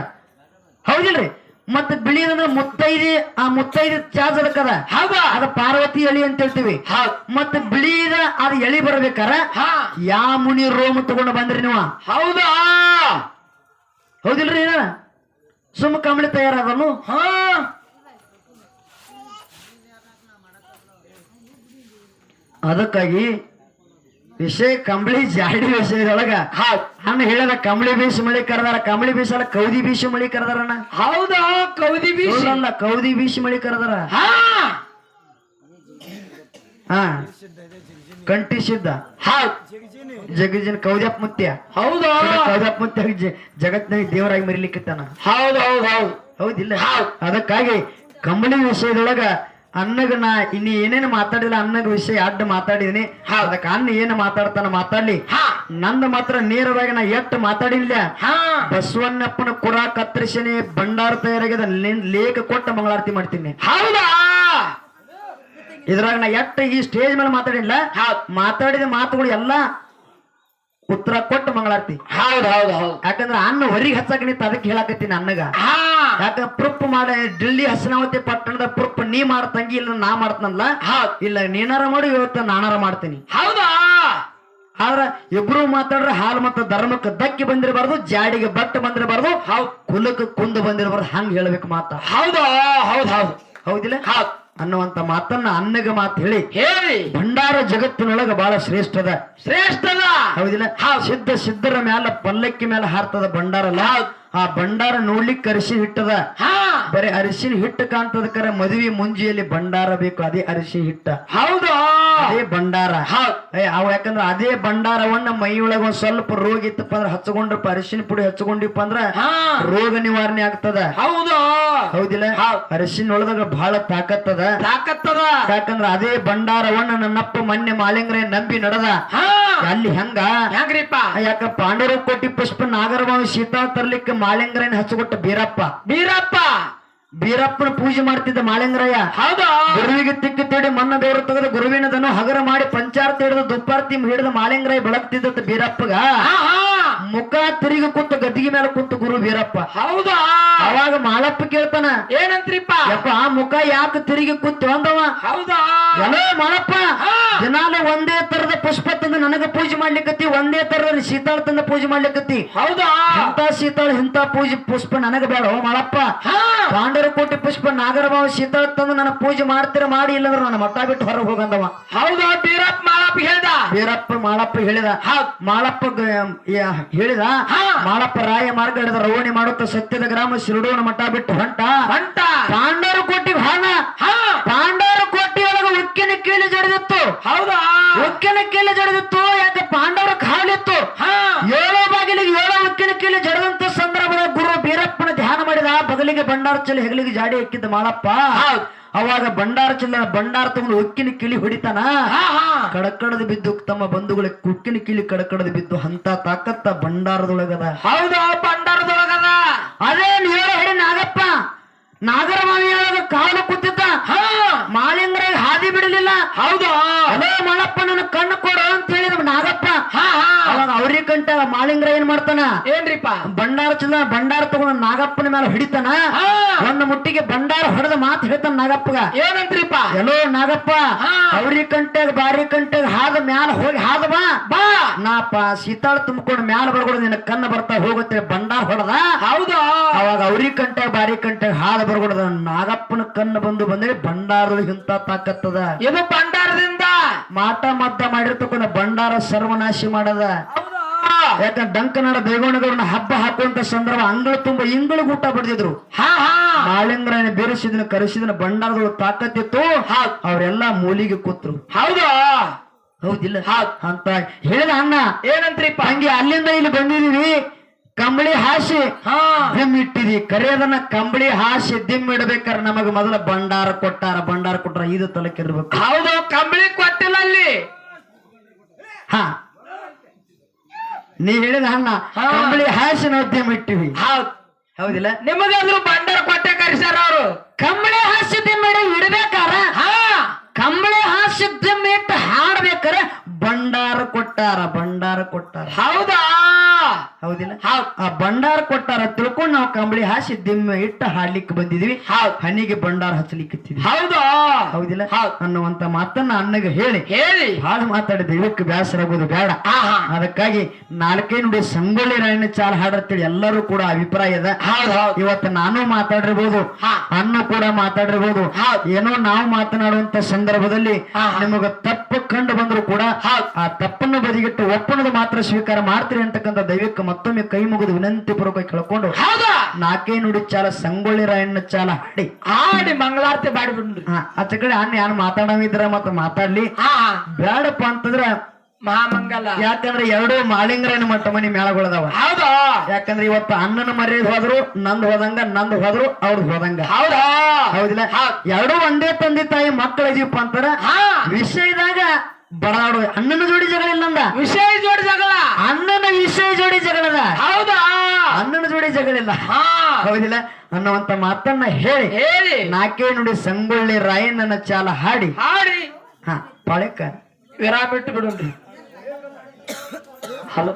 ಹೌದಿಲ್ರಿ? ಮತ್ತ ಬಿಳಿನ ಮುತ್ತೈದಿ ಆ ಮುತ್ತೈದಿ ಚಾರ್ಜ್ ಅದಕ್ಕದ ಹೌದಾ? ಅದ ಪಾರ್ವತಿ ಎಳಿ ಅಂತ ಹೇಳ್ತೀವಿ. ಮತ್ತ ಬಿಳಿದ ಅದ ಎಳಿ ಬರ್ಬೇಕಾರ? ಹಾ. ಯಾ ಮುನಿ ರೋಮ್ ತಗೊಂಡು ಬಂದ್ರಿ ನೀವು? ಹೌದಾ? ಹೌದಿಲ್ರಿ ಏನ? ಸುಮ್ಮ ಕಂಬಳಿ ತಯಾರಾದನು? ಹಾ. ಅದಕ್ಕಾಗಿ ವಿಷಯ ಕಂಬಳಿ ಜಾಡಿ ವಿಷಯದೊಳಗ. ಅಣ್ಣ ಹೇಳದ ಕಂಬಳಿ ಬೀಸಿ ಮಳಿ ಕರೆದಾರ ಕಂಬಳಿ ಬೀಸಲ್ಲ ಕೌದಿ ಬೀಸಿ ಮಳಿ ಕರೆದಾರಣ್ಣ ಹೌದಾ? ಕೌದಿ ಬೀಸ? ಅಲ್ಲ ಕೌದಿ ಬೀಸಿ ಮಳಿ ಕರೆದಾರ. ಹಾ. ಹಾ. ಕಂಟಿ ಸಿದ್ಧ ಜಗಜಿನ ಕೌದ್ಯಪ್ ಮುತ್ಯ. ಹೌದಾ? ಕೌದ್ಯಪ್ ಮುತ್ಯ ಜಗತ್ನಾಗ ದೇವರಾಗಿ ಮರಿಲಿಕ್ಕಿತ್ತಾನ. ಹೌದು ಹೌದು ಹೌದು. ಹೌದಿಲ್ಲ. ಹೌದ್. ಅದಕ್ಕಾಗಿ ಕಂಬಳಿ ವಿಷಯದೊಳಗ ಅನ್ನಗ ನಾ ಇನ್ನು ಏನೇನು ಮಾತಾಡಿಲ್ಲ ಅನ್ನಗ ವಿಷಯ ಅಡ್ಡ ಮಾತಾಡಿದೀನಿ. ಅದಕ್ಕೆ ಅನ್ನ ಏನು ಮಾತಾಡ್ತಾನ ಮಾತಾಡ್ಲಿ. ಹಾ. ನಂದು ಮಾತ್ರ ನೇರವಾಗಿ ನಾ ಎಟ್ಟು ಮಾತಾಡಿಲ್ಲ. ಬಸವಣ್ಣಪ್ಪನ ಕುರ ಕತ್ತರಿಸಿನಿ ಭಂಡಾರ ತಯಾರಾಗಿದ ಲೇಖ ಕೊಟ್ಟ ಮಂಗಳಾರತಿ ಮಾಡ್ತೀನಿ. ಹೌದಾ? ಇದ್ರಾಗ ನಾ ಎಟ್ಟ ಈ ಸ್ಟೇಜ್ ಮೇಲೆ ಮಾತಾಡಿಲ್ಲ. ಮಾತಾಡಿದ ಮಾತುಗಳು ಎಲ್ಲಾ ಉತ್ತರ ಕೊಟ್ಟು ಮಂಗಳಾರತಿ. ಹೌದ್ ಹೌದ್ ಹೌದ್. ಯಾಕಂದ್ರ ಅನ್ನ ಹೊರಗೆ ಹಚ್ಚಕ ನಿಂತ ಅದಕ್ಕೆ ಹೇಳಕತ್ತೀನಿ ಅನ್ನಗ ಹಾ. ಯಾಕ ಪ್ರೂಫ್ ಮಾಡ ಡಿಲ್ಲಿ ಹಸನಾವತಿ ಪಟ್ಟಣದ ಪ್ರೂಫ್ ನೀ ಮಾಡ್ತಂಗಿ ಇಲ್ಲ ನಾ ಮಾಡ್ತನಲ್ಲ? ಇಲ್ಲ ನೀನಾರ ಮಾಡಿ ಇವತ್ತ ನಾನಾರ ಮಾಡ್ತೀನಿ. ಹೌದಾ? ಆದ್ರ ಇಬ್ರು ಮಾತಾಡ್ರೆ ಹಾಲು ಮತ್ತ ಧರ್ಮಕ್ಕೆ ದಕ್ಕಿ ಬಂದಿರಬಾರ್ದು ಜಾಡಿಗೆ ಬಟ್ಟ ಬಂದಿರಬಾರ್ದು ಕುಲಕ್ಕೆ ಕುಂದು ಬಂದಿರಬಾರ್ದು ಹಂಗ ಹೇಳ್ಬೇಕು ಮಾತಾ. ಹೌದಾ? ಹೌದ್ ಹೌದು. ಹೌದಿಲ್ಲ? ಹೌದ್. ಅನ್ನುವಂತ ಮಾತನ್ನ ಅನ್ನಗ ಮಾತು ಹೇಳಿ. ಹೇಳಿ. ಭಂಡಾರ ಜಗತ್ತಿನೊಳಗ ಬಹಳ ಶ್ರೇಷ್ಠದ. ಶ್ರೇಷ್ಠದ. ಹೌದಿಲ್ಲ? ಸಿದ್ಧ ಸಿದ್ಧರ ಮ್ಯಾಲ ಪಲ್ಲಕ್ಕಿ ಮೇಲೆ ಹಾರ್ತದ ಹೌದ್. ಆ ಭಂಡಾರ ನೋಡ್ಲಿಕ್ಕೆ ಅರಿಶಿನ ಹಿಟ್ಟದ. ಹಾ. ಬರೀ ಅರಿಶಿನ ಹಿಟ್ಟು ಕಾಣ್ತದ ಕರೆ ಮದುವೆ ಮುಂಜಿಯಲ್ಲಿ ಭಂಡಾರ ಬೇಕು ಅದೇ ಅರಿಶಿ ಹಿಟ್ಟ. ಹೌದು. ಅದೇ ಭಂಡಾರ. ಅವ್ ಯಾಕಂದ್ರ ಅದೇ ಭಂಡಾರವನ್ನ ಮೈಯೊಳಗ ಒಂದ್ ಸ್ವಲ್ಪ ರೋಗ ಇತ್ತಪ್ಪ ಅಂದ್ರೆ ಹಚ್ಕೊಂಡ್ರಪ್ಪ ಅರಿಶಿನ ಪುಡಿ ಹಚ್ಕೊಂಡಿಪ್ಪ ಅಂದ್ರ ಹಾ. ರೋಗ ನಿವಾರಣೆ ಆಗ್ತದ. ಹೌದಾ. ಹೌದಿಲ್ಲ. ಅರಿಶಿನ ಒಳದಾಗ ಬಹಳ ತಾಕತ್ತದ. ತಾಕತ್ತದ. ಯಾಕಂದ್ರ ಅದೇ ಭಂಡಾರವನ್ನ ನನ್ನಪ್ಪ ಮೊನ್ನೆ ಮಾಲಿಂಗ್ರೆ ನಂಬಿ ನಡೆದ. ಅಲ್ಲಿ ಹೆಂಗ? ಹೆಂಗ್ರಿಪ್ಪ? ಯಾಕ ಪಾಂಡವರ ಕೋಟಿ ಪುಷ್ಪ ನಾಗರಭಾವಿ ಸೀತಾ ತರ್ಲಿಕ್ಕೆ ಮಾಲಿಂಗ್ರಯ್ಯನ ಹಚ್ಚಿಕೊಟ್ಟ ಬೀರಪ್ಪ. ಬೀರಪ್ಪ. ಬೀರಪ್ಪನ ಪೂಜೆ ಮಾಡ್ತಿದ್ದ ಮಾಲಿಂಗ್ರಯ್ಯ. ಹೌದಾ. ಗುರುವಿಗೆ ತಿಕ್ಕಿ ತೇಡಿ ಮನ್ನ ದೇವರು ತೆಗೆದು ಗುರುವಿನದನ್ನು ಹಗರ ಮಾಡಿ ಪಂಚಾರ್ತಿ ಹಿಡಿದು ದುಪ್ಪಾರ್ತಿ ಹಿಡಿದು ಮಾಲಿಂಗ್ರಾಯ್ ಬೆಳಗ್ತಿದ್ದ ಬೀರಪ್ಪಗ. ಮುಖ ತಿರುಗಿ ಕುಂತ ಗದ್ದಿಗೆ ಮೇಲೆ ಕುಂತ ಗುರು ವೀರಪ್ಪ. ಹೌದಾ? ಅವಾಗ ಮಾಲಪ್ಪ ಕೇಳ್ತಾನ ಏನಂತ್ರಿಪ್ಪ? ಅಪ್ಪ ಆ ಮುಖ ಯಾಕೆ ತಿರುಗಿ ಕುಂತ ಅಂದವ? ಹೌದಾ? ಏನೋ ಮಾಲಪ್ಪ. ದಿನಾಲು ಒಂದೇ ತರದ ಪುಷ್ಪ ತಂದು ನನಗ ಪೂಜೆ ಮಾಡ್ಲಿಕ್ಕತ್ತಿ ಒಂದೇ ತರದ ಶೀತಾಳ ತಂದ ಪೂಜೆ ಮಾಡ್ಲಿಕ್ಕತ್ತಿ ಹೌದಾ? ಇಂತ ಶೀತಾಳ ಇಂತ ಪೂಜೆ ಪುಷ್ಪ ನನಗ ಬೇಡ ಹಾ. ಪಾಂಡರ ಕೋಟಿ ಪುಷ್ಪ ನಾಗರಭಾವ ಶೀತಾಳ ತಂದು ನನ್ನ ಪೂಜೆ ಮಾಡ್ತೀರ ಮಾಡಿ ಇಲ್ಲಂದ್ರ ನನ್ನ ಮಠ ಬಿಟ್ಟು ಹೊರಗೆ ಹೋಗಂದವ. ಹೌದಾ ಬೀರಪ್ಪ ಮಾಳಪ್ಪ ಹೇಳ್ದ? ಬೀರಪ್ಪ ಮಾಳಪ್ಪ ಹೇಳಿದ. ಹಾ ಮಾಳಪ್ಪ ಹೇಳಿದ. ಮಾಳಪ್ಪ ರಾಯ ಮಾರ್ಗ ಹಿಡಿದ ರವಣಿ ಮಾಡುತ್ತ ಸತ್ಯದ ಗ್ರಾಮ ಶಿರಡೋನ ಮಠ ಬಿಟ್ಟು ಹೊಂಟ ಹೊಂಟ ಪಾಂಡವರು ಕೋಟಿ ಹಾನ. ಹಾ. ಪಾಂಡರ ಕೋಟಿ ಒಳಗ ಉಕ್ಕಿನ ಕೀಲಿ ಜಡಿದಿತ್ತು. ಹೌದಾ? ಉಕ್ಕಿನ ಕೀಲಿ ಜಡಿದಿತ್ತು ಬಗಲಿಗೆ ಭಂಡಾರ ಹೆಗ್ಲಿಗೆ ಜಾಡಿ ಹಾಕಿದ್ದ ಮಾಳಪ್ಪ. ಹೌದ್. ಅವಾಗ ಬಂಡಾರ ಚಲ್ಲ ಬಂಡಾರ ತಗೊಂಡು ಉಕ್ಕಿನ ಕಿಳಿ ಹೊಡಿತಾನ? ಹಾ ಹಾ. ಕಡಕಡದ ಬಿದ್ದು ತಮ್ಮ ಬಂಧುಗಳ ಕುಕ್ಕಿನ ಕಿಳಿ ಕಡಕಡದ ಬಿದ್ದು ಅಂತ ತಾಕತ್ತ ಬಂಡಾರದೊಳಗದ ಹೌದು ಬಂಡಾರದೊಳಗದ ಅದೇ ನೇರ ಹೇಳಿ ನಾಗಪ್ಪ? ನಾಗರ ಕಾಲ ಕಾಲು ಕೂತಿದ್ದ? ಹಾ. ಮಾಲಿಂಗರಾಗ ಹಾದಿ ಬಿಡಲಿಲ್ಲ? ಹೌದು? ಅದೇ ಮಳಪ್ಪ ನನ್ನ ಕಣ್ಣು ಕೊಡು ಅಂತ ಹೇಳಿದ ನಾಗಪ್ಪ. ಹಾ ಹಾ. ಅವಾಗ ಅವ್ರಿಗೆ ಕಂಟ ಮಾಳಿಂಗ್ರ ಏನ್ ಮಾಡ್ತಾನ? ಏನ್ರಿಪ್ಪ? ಭಂಡಾರ ಚಂದ ಭಂಡಾರ ತಗೊಂಡ ನಾಗಪ್ಪನ ಮೇಲೆ ಹಿಡಿತಾನ? ಒಂದ್ ಒಂದು ಮುಟ್ಟಿಗೆ ಭಂಡಾರ ಹೊಡೆದ ಮಾತು ಹೇಳ್ತಾನ ನಾಗಪ್ಪಗ. ಏನಂತ್ರಿಪ್ಪ? ಎಲ್ಲೋ ನಾಗಪ್ಪ. ಅವ್ರಿ ಕಂಟೆಗ್ ಬಾರಿ ಕಂಟೆಗ್ ಹಾದ ಮ್ಯಾಲ ಹೋಗಿ ಹಾದ ಬಾ. ಬಾ. ನಾಪ ಸೀತಾಳ ತುಂಬಿಕೊಂಡು ಮ್ಯಾಲ ಬರ್ಕೊಡ ನಿನ್ನ ಕಣ್ಣು ಬರ್ತಾ ಹೋಗುತ್ತೆ ಭಂಡಾರ ಹೊಡೆದ. ಹೌದಾ? ಅವಾಗ ಅವ್ರಿ ಕಂಟೆ ಬಾರಿ ಕಂಟೆಗ್ ಹಾದ ಬರ್ಕೊಡದ ನಾಗಪ್ಪನ ಕಣ್ಣು ಬಂದು ಬಂದ್ರೆ ಭಂಡಾರದ ಹಿಂತ ತಾಕತ್ತದ. ಇದು ಭಂಡಾರದಿಂದ. ಮಾಟ ಮದ್ದ ಮಾಡಿರ್ತಕ್ಕಂಥ ಭಂಡಾರ ಸರ್ವನಾಶಿ ಮಾಡದ. ಯಾಕಂದ್ರೆ ಯಾಕ ಡಂಕನಾಡ ಬೇಗೋಣಗೌಡನ ಹಬ್ಬ ಹಾಕುವಂತ ಸಂದರ್ಭ ಅಂಗಳ ತುಂಬ ಇಂಗಳ ಊಟ ಬಡಿದ್ರು ಹಾ ಹಾ. ಮಾಳಿಂಗ್ರನ ಬೆರೆಸಿದನ ಕರೆಸಿದನ ಭಂಡಾರದೊಳಗೆ ತಾಕತ್ತಿತ್ತು ಅವರೆಲ್ಲ ಮೂಲಿಗೆ ಕೂತ್ರು. ಹೌದಾ? ಹೌದಿಲ್ಲ. ಹೌದ್. ಅಂತ ಹೇಳಿದ ಅಣ್ಣ ಏನಂತ್ರಿಪ್ಪ? ಹಂಗೆ ಅಲ್ಲಿಂದ ಇಲ್ಲಿ ಬಂದಿದೀವಿ ಕಂಬಳಿ ಹಾಸಿ. ಹಾ. ದಿಮ್ ಇಟ್ಟಿದಿ. ಕರೆಯದನ್ನ ಕಂಬಳಿ ಹಾಸಿ ದಿಮ್ ಇಡ್ಬೇಕಾರ ನಮಗ ಮೊದಲ ಭಂಡಾರ ಕೊಟ್ಟಾರ. ಭಂಡಾರ ಕೊಟ್ಟಾರ ಇದು ತಲಕಿರ್ಬೇಕು ಹೌದು ಕಂಬಳಿ ಕೊಟ್ಟಿಲ್ಲ ಅಲ್ಲಿ. ಹಾ. ನೀ ಹೇಳಿದ ಅಣ್ಣ ಕಂಬಳಿ ಹಾಸಿ ನಾವು ದಿಮ್ ಇಟ್ಟಿವಿ. ಹೌದ್. ಹೌದಿಲ್ಲ? ಅದ್ರ ಭಂಡಾರ ಕೊಟ್ಟೆ ಕರೆಸಾರ ಅವರು? ಕಂಬಳಿ ಹಾಸಿ ದಿಮ್ ಇಡಬೇಕಾರ? ಹಾ. ಕಂಬಳಿ ಹಾಸಿ ದಿಮ್ ಇಟ್ಟು ಹಾಡ್ಬೇಕಾರೆ ಭಂಡಾರ ಕೊಟ್ಟಾರ ಭಂಡಾರ ಕೊಟ್ಟಾರ. ಹೌದಾ? ಹೌದಿಲ್ಲ? ಹೌದ್. ಆ ಭಂಡಾರ ಕೊಟ್ಟಾರ ತಿಳ್ಕೊಂಡು ನಾವು ಕಂಬಳಿ ಹಾಸಿ ದಿಮ್ಮ ಇಟ್ಟು ಹಾಡ್ಲಿಕ್ಕೆ ಬಂದಿದ್ವಿ. ಹನಿಗೆ ಭಂಡಾರ ಹಚ್ಚಲಿಕ್ಕೆ ಹೌದಾ. ಹೌದಿಲ್ಲ? ಹೌದ್. ಅನ್ನುವಂತ ಮಾತನ್ನ ಅಣ್ಣಗೆ ಹೇಳಿ. ಹೇಳಿ. ಹಾಳ ಮಾತಾಡಿ ದೈವಕ್ಕೆ ಬೇಸರ ಆಗೋದು ಬೇಡ. ಅದಕ್ಕಾಗಿ ನಾಲ್ಕೇ ನುಡಿ ಸಂಗೊಳ್ಳಿ ರಾಯಣ್ಣ ಚಾಲ ಹಾಡತ್ತೇಳಿ ಎಲ್ಲರೂ ಕೂಡ ಅಭಿಪ್ರಾಯ ಇದೆ ಇವತ್ತು ನಾನು ಮಾತಾಡಿರ್ಬೋದು. ಅಣ್ಣ ಕೂಡ ಮಾತಾಡಿರ್ಬೋದು. ಏನೋ ನಾವು ಮಾತನಾಡುವಂತ ಸಂದರ್ಭದಲ್ಲಿ ನಿಮಗೆ ತಪ್ಪು ಕಂಡು ಬಂದ್ರು ಕೂಡ. ಆ ತಪ್ಪನ್ನು ಬದಿಗಿಟ್ಟು ಒಪ್ಪನದು ಮಾತ್ರ ಸ್ವೀಕಾರ ಮಾಡ್ತೀರಿ ಅಂತಕ್ಕಂಥ ದೈವಕ್ಕೆ ಮತ್ತೊಮ್ಮೆ ಕೈ ಮುಗಿದು ವಿನಂತಿ ಪೂರ್ವಕ ಕೇಳ್ಕೊಂಡು ಹೌದಾ? ನಾಲ್ಕೇ ನುಡಿ ಚಾಲ ಸಂಗೊಳ್ಳಿ ರಾಯಣ್ಣ ಚಾಲ ಹಾಡಿ. ಆಡಿ ಮಂಗಳಾರತಿ ಮಾಡಿ ಬಿಡ್ರಿ ಹಾ ಆಚ ಕಡೆ ಅಣ್ಣ ಯಾರು ಮಾತಾಡವಿದ್ರ ಮತ್ತ ಮಾತಾಡ್ಲಿ. ಬೇಡಪ್ಪ ಅಂತಂದ್ರ ಮಹಾಮಂಗಲ. ಯಾಕಂದ್ರೆ ಎರಡು ಮಾಳಿಂಗರೇನ ಮಟ್ಟ ಮನಿ ಮೇಳಗಳದಾವ ಹೌದಾ? ಯಾಕಂದ್ರೆ ಇವತ್ತು ಅಣ್ಣನ ಮರ್ಯಾದ ಹೋದ್ರು ನಂದ್ ಹೋದಂಗ ನಂದ್ ಹೋದ್ರು ಅವ್ರದ್ ಹೋದಂಗ. ಹೌದಾ? ಹೌದಿಲ್ಲ? ಎರಡೂ ಒಂದೇ ತಂದೆ ತಾಯಿ ಮಕ್ಕಳ ಇದೀವಪ್ಪ ಅಂತಾರ ವಿಷಯದಾಗ ಬಡದಾಡು ಅಣ್ಣನ ಜೋಡಿ ಜಗಳ ಇಲ್ಲಂದ? ವಿಷಯ ಜೋಡಿ ಜಗಳ. ಅಣ್ಣನ ವಿಷಯ ಜೋಡಿ ಜಗಳದ? ಹೌದಾ? ಅಣ್ಣನ ಜೋಡಿ ಜಗಳಿಲ್ಲ ಹಾ. ಹೌದಿಲ್ಲ? ಅನ್ನುವಂತ ಮಾತನ್ನ ಹೇಳಿ. ಹೇಳಿ. ನಾಕೇ ನುಡಿ ಸಂಗೊಳ್ಳಿ ರಾಯಣ್ಣನ ಚಾಲ ಹಾಡಿ. ಹಾಡಿ. ಹಾ ಪಾಳೆಕ ವಿರಾಮ ಇಟ್ಟು ಬಿಡುನ್ರಿ ಹಲೋ.